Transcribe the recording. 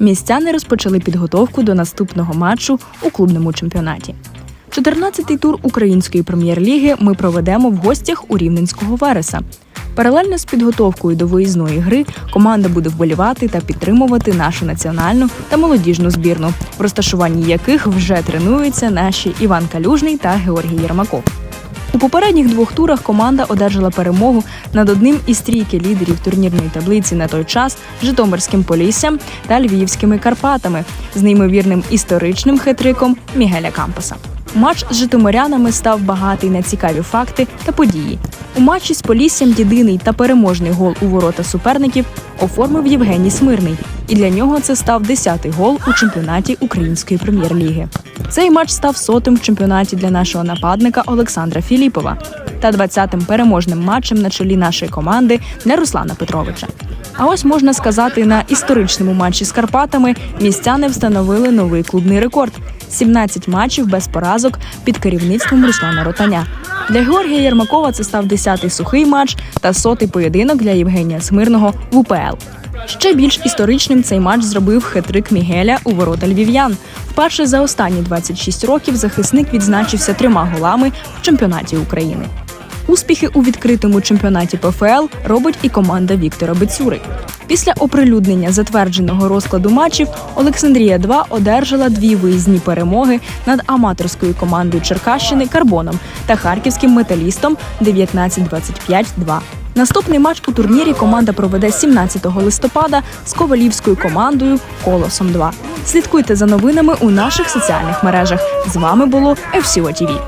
містяни розпочали підготовку до наступного матчу у клубному чемпіонаті. 14-й тур української прем'єр-ліги ми проведемо в гостях у Рівненського Вереса. Паралельно з підготовкою до виїзної гри команда буде вболівати та підтримувати нашу національну та молодіжну збірну, в розташуванні яких вже тренуються наші Іван Калюжний та Георгій Єрмаков. Попередніх двох турах команда одержала перемогу над одним із трійки лідерів турнірної таблиці на той час Житомирським Поліссям та Львівськими Карпатами з неймовірним історичним хитриком Мігеля Кампоса. Матч з житомирянами став багатий на цікаві факти та події. У матчі з Поліссям єдиний та переможний гол у ворота суперників оформив Євгеній Смирний, і для нього це став 10-й гол у чемпіонаті Української прем'єр-ліги. Цей матч став сотим в чемпіонаті для нашого нападника Олександра Філіпова та 20-тим переможним матчем на чолі нашої команди для Руслана Петровича. А ось можна сказати, на історичному матчі з Карпатами містяни встановили новий клубний рекорд: 17 матчів без поразок під керівництвом Руслана Ротаня. Для Георгія Єрмакова це став 10-й сухий матч та сотий поєдинок для Євгенія Смирного в УПЛ. Ще більш історичним цей матч зробив хитрик Мігеля у ворота львів'ян. Вперше за останні 26 років захисник відзначився трьома голами в чемпіонаті України. Успіхи у відкритому чемпіонаті ПФЛ робить і команда Віктора Бецюри. Після оприлюднення затвердженого розкладу матчів Олександрія 2 одержала дві виїзні перемоги над аматорською командою Черкащини Карбоном та харківським металістом 19-25-2. Наступний матч у турнірі команда проведе 17 листопада з ковалівською командою Колосом 2. Слідкуйте за новинами у наших соціальних мережах. З вами було FCO TV.